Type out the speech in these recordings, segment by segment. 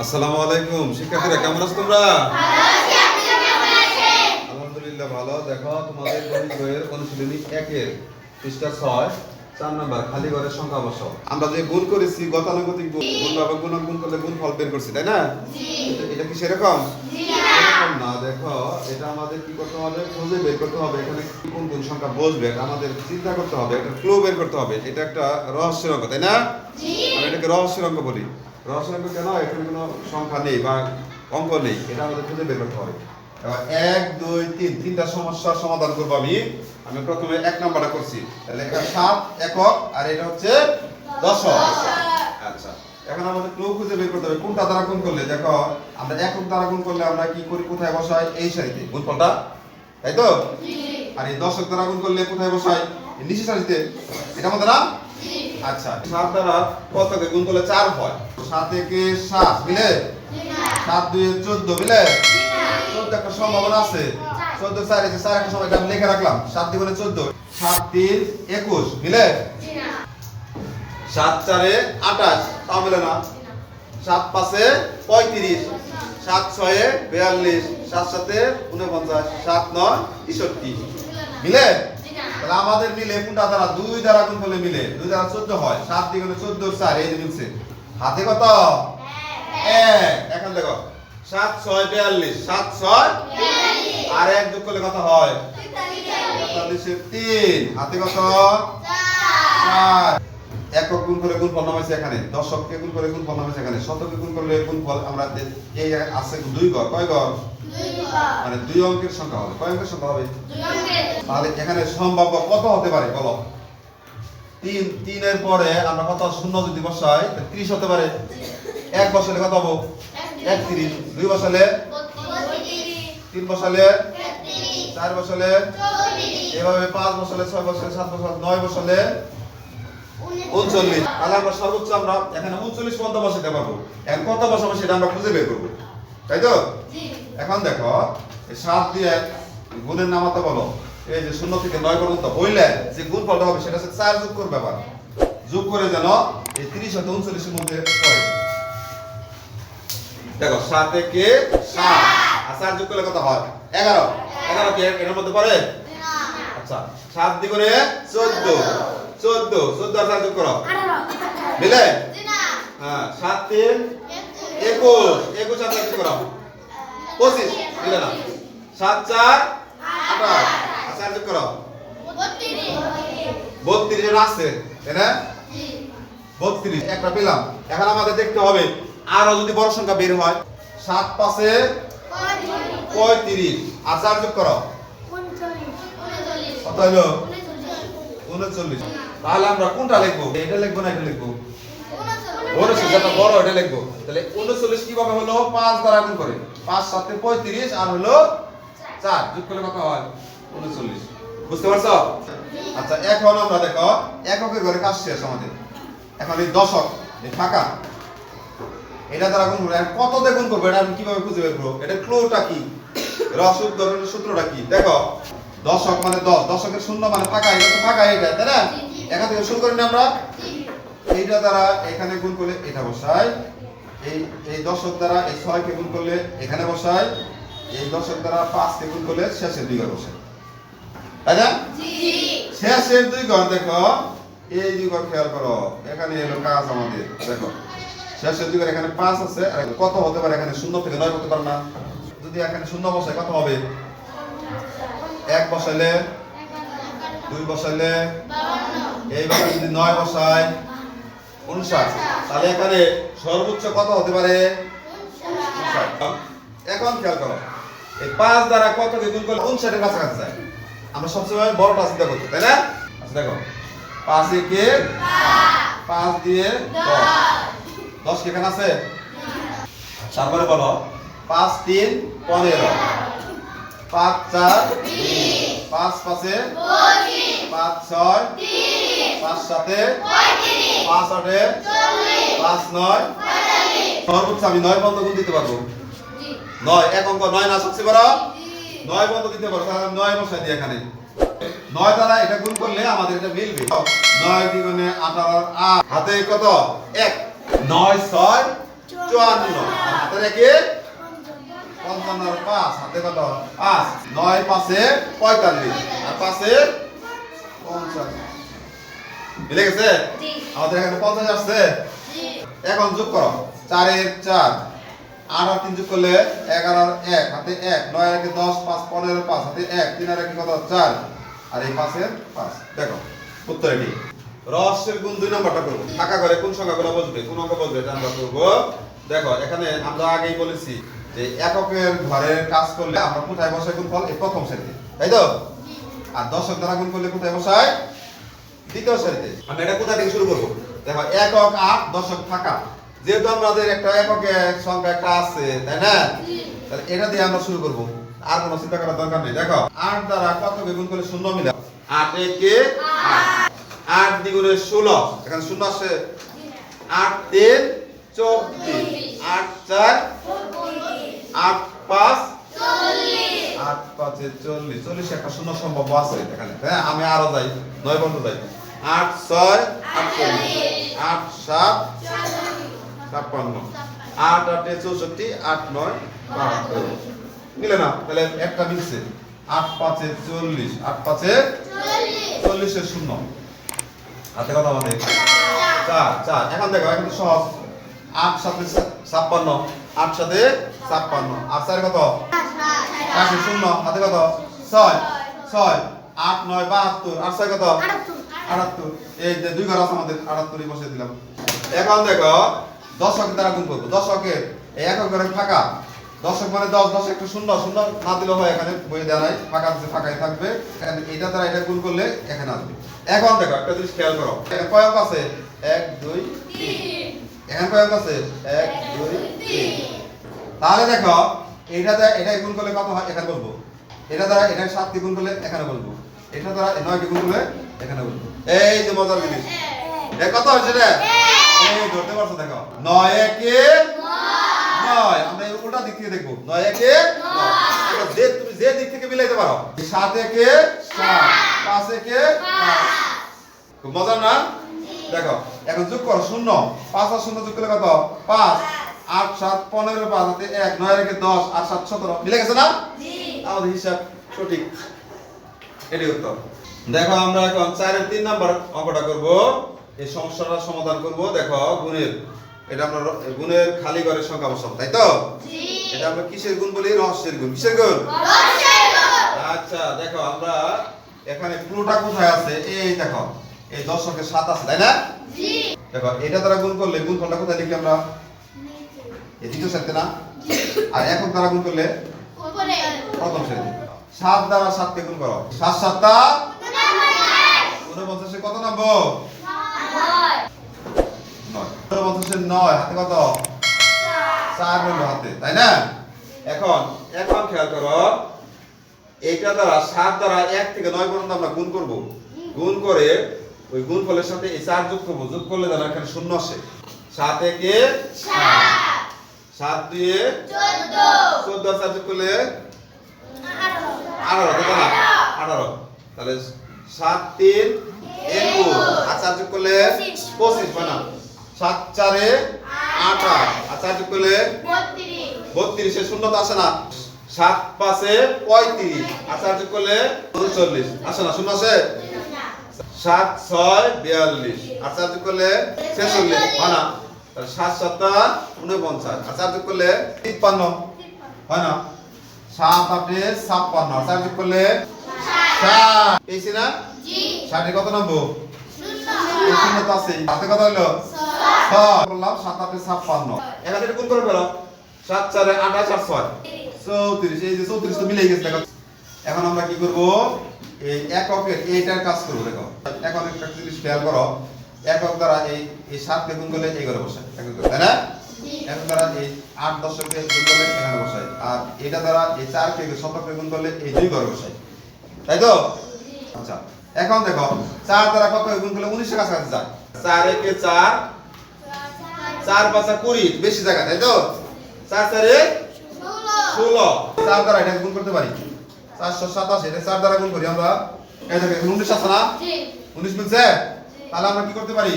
আসসালামু আলাইকুম। শিক্ষার্থীরা কেমন আছো তোমরা? আলহামদুলিল্লাহ ভালো। দেখো তোমাদের গণিত বইয়ের অনুশীলনী একের পৃষ্ঠা ছয় চার নাম্বার খালি ঘরের সংখ্যা বসাও আমরা যে গুণ করেছি গতানুগতিক গুণ গুণ বা গুণ গুণ করলে গুণ ফল বের করছি তাই না? এটা- কি সেরকম? এরকম না। দেখো এটা আমাদের কি করতে হবে? খুঁজে বের করতে হবে। এখানে কি কোন কোন সংখ্যা বসবে এটা আমাদের চিন্তা করতে হবে একটা ক্লু বের করতে হবে। এটা একটা রহস্যের অঙ্ক তাই না? আমি এটাকে রহস্যের অঙ্ক বলি। রহস্যের অঙ্ক কেন এখানে কোনো সংখ্যা নেই বা অঙ্ক নেই এটা আমাদের খুঁজে বের করতে হবে। এবার এক দুই তিন তিনটা সমস্যার সমাধান করব আমি। আমি প্রথমে এক নাম্বারটা করছি। তাহলে এটা সাত একক আর এটা হচ্ছে দশক। আচ্ছা এখন আমাদের ক্লু খুঁজে বের করতে হবে কোনটা দ্বারা গুণ করলে? দেখো আমরা একক দ্বারা গুণ করলে আমরা কি করি? কোথায় বসাই? এই সারিতে। গুণফলটা? তাই তো? আর এই দশক দ্বারা গুণ করলে কোথায় বসাই? নিচে সারিতে। এটা আমাদের আচ্ছা সাত দ্বারা কতকে গুণ করলে চার হয়? সাত একে সাত, মিলে? সাত দুই চোদ্দ, মিলে? চোদ্দ একটা সম্ভাবনা আছে। চোদ্দ চার এসে চার একটা সময় লিখে রাখলাম। সাত দ্বিগুণে চোদ্দ। সাত তিন একুশ, মিলে? সাত চারে আঠাশ, তাও মিলে না। সাত পাঁচে পঁয়ত্রিশ, সাত ছয়ে বিয়াল্লিশ, সাত সাতে উনপঞ্চাশ সাত নয় তেষট্টি মিলে? আমাদের মিলে কোনটা দ্বারা? দুই দ্বারা গুণ করলে মিলে। দুই দ্বারা চোদ্দ হয়। সাত দ্বিগুণে চোদ্দ চার। এই মিলছে। হাতে কত? এক। এখন দেখো। সাত ছয় বিয়াল্লিশ। সাত ছয় আর এক যোগ করলে কত হয়? তেতাল্লিশের তিন। হাতে কত? চার। একক গুণ করে গুণ ফল নামাইছে এখানে। দশককে গুণ করে গুণ ফল নামাইছে এখানে। শতকে গুণ করলে গুণ ফল আমরা এই আছে দুই ঘর কয় ঘর মানে দুই অঙ্কের সংখ্যা হবে। কয় অঙ্কের সংখ্যা হবে? তাহলে এখানে সম্ভাব্য কত হতে পারে বলো? তিন তিনের পরে আমরা কত? শূন্য যদি বসাই ত্রিশ হতে পারে। এক বসালে কত হব? একত্রিশ। দুই বসালে? তিন বসালে? চার বসালে? এভাবে পাঁচ বসালে ছয় বসালে সাত বসালে নয় বসালে? উনচল্লিশ। তাহলে আমরা সর্বোচ্চ আমরা এখানে উনচল্লিশ পর্যন্ত বসাতে পারব। এখন কত বসাবো সেটা আমরা খুঁজে বের করব। তাই তো? এখন দেখো সাত দিয়ে গুণের নামাতে বলো। এই যে শূন্য থেকে নয় পর্যন্ত হইলে যে গুণ ফলটা হবে সেটা হচ্ছে চার যোগ করবে আবার। যোগ করে যেন এই তিরিশ হতে উনচল্লিশের মধ্যে পড়ে দেখো সাত থেকে সাত। আর চার যোগ করলে কত হয়? এগারো। এগারো কি এর মধ্যে পড়ে? আচ্ছা সাত দ্বিগুণে চোদ্দ। চোদ্দ। চোদ্দ আর চার যোগ করো। বুঝলে হ্যাঁ সাত তিন একুশ। একুশ আর চার যোগ করো। পঁচিশ। মিলে না? সাত চার আঠাশ। চার যোগ করো। বত্রিশ। জন আসছে তাই না? বত্রিশ একটা পেলাম। এখন আমাদের দেখতে হবে আরও যদি বড় সংখ্যা বের হয় সাত পাশে পঁয়ত্রিশ। আর চার যোগ করো। কত হলো উনচল্লিশ। তাহলে আমরা কোনটা লিখব? এটা লিখব না এটা লিখব? উনচল্লিশ। যেটা বড় এটা লিখব। তাহলে উনচল্লিশ কীভাবে হলো? পাঁচ দ্বারা গুণ করে। পাঁচ সাথে পঁয়ত্রিশ আর হলো চার। যোগ করলে কত হয়? বুঝতে পারছ? আচ্ছা এখন আমরা দেখো, এককের ঘরে কাজ শেষ আমাদের। এখন এই দশক, এই ফাঁকা। এটা দ্বারা গুণ করব কত দিয়ে গুণ করব? এটা আমি কীভাবে খুঁজে বের করব? এটা ক্লোটা কি? রসুক ধরনের সূত্রটা কি? দেখো, দশক মানে দশ, দশকের শূন্য মানে ফাঁকা, এটা তো ফাঁকা এটা, তাই না? এখান থেকে শুরু করি না আমরা। এইটা দ্বারা এখানে গুণ করলে এটা বসাই। এই এই দশক দ্বারা এই ছয়কে গুণ করলে এখানে বসাই। এই দশক দ্বারা পাঁচকে গুণ করলে শেষের ঘর বসাই। তাই না? শেষের দুই ঘর দেখো। এই দুই ঘর খেয়াল করো। এখানে এলো কাজ আমাদের। দেখো। শেষের দুই ঘর এখানে পাঁচ আছে। আর কত হতে পারে? এখানে শূন্য থেকে নয় হতে পারে না। যদি এখানে শূন্য বসাই কত হবে? এক বসাইলে দুই বসাইলে এইভাবে যদি নয় বসাই উনষাট। তাহলে এখানে সর্বোচ্চ কত হতে পারে? এখন খেয়াল করো। এই পাঁচ দ্বারা কত গুণ করলে উনষাটের কাছাকাছি যায়। আমরা সবসময় বড়টা চিন্তা করছি তাই না? আচ্ছা দেখো। পাঁচ একে পাঁচ দিয়ে দশ। দশ কি এখানে আছে? তারপরে বলো। পাঁচ তিন পনেরো। পাঁচ চার পাঁচ পাঁচে পাঁচ ছয় পাঁচ সাতে পাঁচ আটে পাঁচ নয়। সর্বোচ্চ আমি নয় বন্ধ গুণ দিতে পারব। নয় এক অঙ্ক নয় না সবচেয়ে বড়? নয় বন্ধ দিতে তাহলে নয় বসাই দিই এখানে। নয় দ্বারা এটা গুণ করলে আমাদের এটা মিলবে। নয় দ্বিগুণে আঠারো আট। হাতে কত? এক। নয় ছয় চুয়ান্ন। হাতে রেখে পঞ্চান্ন পাঁচ। হাতে কত? পাঁচ। নয় পাঁচে পঁয়তাল্লিশ। আর পাঁচে পঞ্চাশ। মিলে গেছে? আমাদের এখানে পঞ্চাশ আসছে? এখন যোগ করো। চারের চার। আট আর তিন যোগ করলে এগারো আর এক, হাতে এক, নয় আর একে দশ, পাঁচ, পনেরো, পাঁচ, হাতে এক, তিন আর একে কত? চার। আর এই পাঁচের পাঁচ। দেখো, উত্তর এটি। রহস্যের গুণ দুই নম্বরটা করব। ফাঁকা করে কোন সংখ্যাগুলো বসবে? কোন অঙ্ক বসবে এটা আমরা করব। দেখো, এখানে আমরা আগেই বলেছি যে এককের ঘরের কাজ করলে আমরা কোথায় বসাই গুণ ফল এই প্রথম শ্রেণীতে। তাই তো? আর দশক দ্বারা গুণ করলে কোথায় বসাই? দ্বিতীয় শ্রেণীতে। আমরা এটা কোথা থেকে শুরু করব? দেখো, একক আট দশক ফাঁকা। যেহেতু আমাদের একটা এককের সংখ্যা একটা আছে তাই না? তাহলে এটা দিয়ে আমরা শুরু করব। আর কোনো চিন্তা করার দরকার নেই। দেখো আট দ্বারা কত গুণ করলে শূন্য মিলে? আট একে আট। আট দ্বিগুণে ষোলো। এখানে শূন্য আসে। আট তিন চব্বিশ। আট চার আট পাঁচ আট পাঁচে চল্লিশ। চল্লিশ একটা শূন্য সম্ভব আছে এখানে হ্যাঁ আমি আরও যাই নয় বন্ধ যাই। আট ছয় আটচল্লিশ। আট সাত ছাপ্পান্ন। আট আটে চৌষট্টি আট নয় বাহাত্তর। মিলে না তাহলে একটা মিলছে। আট পাঁচে চল্লিশ। আট পাঁচে চল্লিশের শূন্য। হাতে কথা আমাদের চার চার। এখন দেখো এখন সহজ। আট সাথে ছাপ্পান্ন। আট সাথে ছাপ্পান্ন। আট চার কত? পাঁচে শূন্য। হাতে কত? ছয়। ছয় আট নয় বাহাত্তর। আট ছয় কত? আটাত্তর। এই যে দুই ঘর আছে আমাদের আটাত্তরই বসে দিলাম। এখন দেখো দশক দ্বারা গুণ করব। দশকের এই ঘরে ফাঁকা। দশক মানে দশ দশ একটা শূন্য শূন্য না দিলে হয় এখানে বই দেওয়া নাই। ফাঁকা আছে ফাঁকাই থাকবে। এটা দ্বারা এটা গুণ করলে এখানে আসবে। এখন দেখো একটা জিনিস খেয়াল করো। এখানে কয়ক আছে? এক দুই এখানে কয়ক আছে? এক দুই তিন। তাহলে দেখো এটা দ্বারা এটা গুণ করলে কত হয়? এখানে বলব। এটা দ্বারা এটা সাতকে গুণ করলে এখানে বলব। এটা দ্বারা নয়কে গুণ করলে এখানে বলব। এই যে মজার জিনিস। এ কত হচ্ছে রে? ধরতে পারছ, দেখো। নয়, একে নয়। আমরা উল্টা দিক থেকে দেখব। নয়, একে যে তুমি যে দিক থেকে মিলাইতে পারো সাত একে সাত, পাঁচ একে খুব মজার না? দেখো, এখন যোগ করো, শূন্য। পাঁচ আর শূন্য যোগ করলে কত? পাঁচ। আট, সাত, পনেরো, পাঁচ হাতে এক, নয় রেখে দশ, আট, সাত, সতেরো। মিলে গেছে না? আমাদের হিসাব সঠিক। এটি উত্তর। দেখো, আমরা এখন চারের তিন নাম্বার অঙ্কটা করব। এই সমস্যাটা সমাধান করব। দেখো গুণের। এটা আমরা গুণের খালি ঘরের সংখ্যা বসাবো তাই তো? এটা আমরা কিসের গুণ বলি? রহস্যের গুণ। কিসের গুণ? আচ্ছা দেখো আমরা এখানে পুরোটা কোথায় আছে? এই দেখো এই দশকের সাত আছে তাই না? দেখো এটা তারা গুণ করলে গুণ ফলটা কোথায় লিখি আমরা? এই দ্বিতীয় সাথে না? আর এখন তারা গুণ করলে? প্রথম শ্রেণি সাত দ্বারা সাতকে গুণ করো। সাত সাতটা? কত নামবো? নয় নয় হাতে কত? চার হলো হাতে তাই না? এখন এখন খেয়াল করো এইটা দ্বারা সাত দ্বারা এক থেকে নয় পর্যন্ত আমরা গুণ করব। গুণ করে ওই গুণ ফলের সাথে এই চার যোগ করব। যোগ করলে এখানে শূন্য আসে। সাত একে সাত। দুয়ে চোদ্দ। চার যোগ করলে আঠারো। কত না? আঠারো। তাহলে সাত তিন একুশ। আর চার যোগ করলে পঁচিশ হয় না? সাত চারে আঠাশ আর চার যোগ করলে বত্রিশে শূন্য তো আসে না। সাত পাঁচে পঁয়ত্রিশ। আর চার যোগ করলে উনচল্লিশ। আসে না শূন্য আসে? সাত ছয় বিয়াল্লিশ। আর চার যোগ করলে ছেচল্লিশ। হয় না। সাত সাতটা উনপঞ্চাশ। আর চার যোগ করলে তিপ্পান্ন। হয় না। সাত আটে ছাপ্পান্ন। আর চার করলে ষাট। পেয়েছি না? ষাটে কত নামবো? এই শূন্য তো আছেই। হাতে কত হলো বললাম সাত আটে ছাপ্পান্ন। এখানে এটা গুণ করে ফেলো সাত চারে আঠাশ আর ছয়। চৌত্রিশ। এই যে চৌত্রিশ তো মিলে গেছে দেখো। এখন আমরা কি করব? এই এককের এইটার কাজ করব দেখো। এখন একটা জিনিস খেয়াল করো। একক দ্বারা এই এই সাতকে গুণ করলে এই করে বসায়। একক দ্বারা, তাই না? একক দ্বারা এই আট দশকে গুণ করলে এখানে বসায়। আর এটা দ্বারা এই চারকে শতকে গুণ করলে এই দুই ঘরে বসায়। তাই তো? আচ্ছা। এখন দেখো চার দ্বারা কত গুণ করলে উনিশের কাছাকাছি যায়। চার একে চার চার পাঁচা কুড়ি বেশি জায়গা তাই তো? চার চারে ষোলো। চার দ্বারা এটা গুণ করতে পারি। চারশো সাতাশ এটা চার দ্বারা গুণ করি আমরা। এই দেখো উনিশ আছে না? উনিশ মিলছে? তাহলে আমরা কি করতে পারি?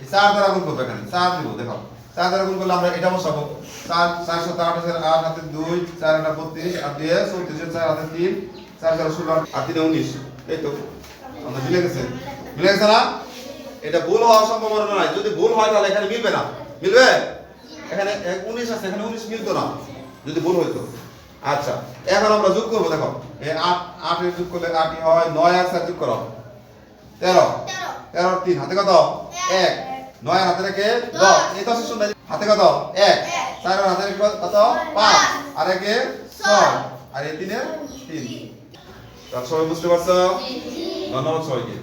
এই চার দ্বারা গুণ করব এখানে চার দিব দেখো। চার দ্বারা গুণ করলে আমরা এটা বসাবো। চার চার সাথে আট হাতে দুই চার আটা বত্রিশ আর দিয়ে চৌত্রিশ চার হাতে তিন চার চার ষোলো আর তিনে উনিশ। এই তো। আমরা মিলে গেছে। মিলে গেছে না? এটা ভুল হওয়ার সম্ভাবনা নাই। যদি ভুল হয় তাহলে এখানে মিলবে না। মিলবে? এখানে উনিশ আছে এখানে উনিশ মিলতো না। যদি ভুল হইতো। আচ্ছা এখন আমরা যোগ করব দেখো। এই আট আটের যোগ করলে আটই হয় নয় আর যোগ করো। তেরো। তেরো তিন হাতে কত? এক। নয় হাতে রেখে দশ। এই দশের শূন্য হাতে কত? এক। চার হাতে রেখে কত? পাঁচ। আর একে ছয়। আর এই তিনে তিন। তাহলে সবাই বুঝতে পারছ? ধন্যবাদ সবাইকে।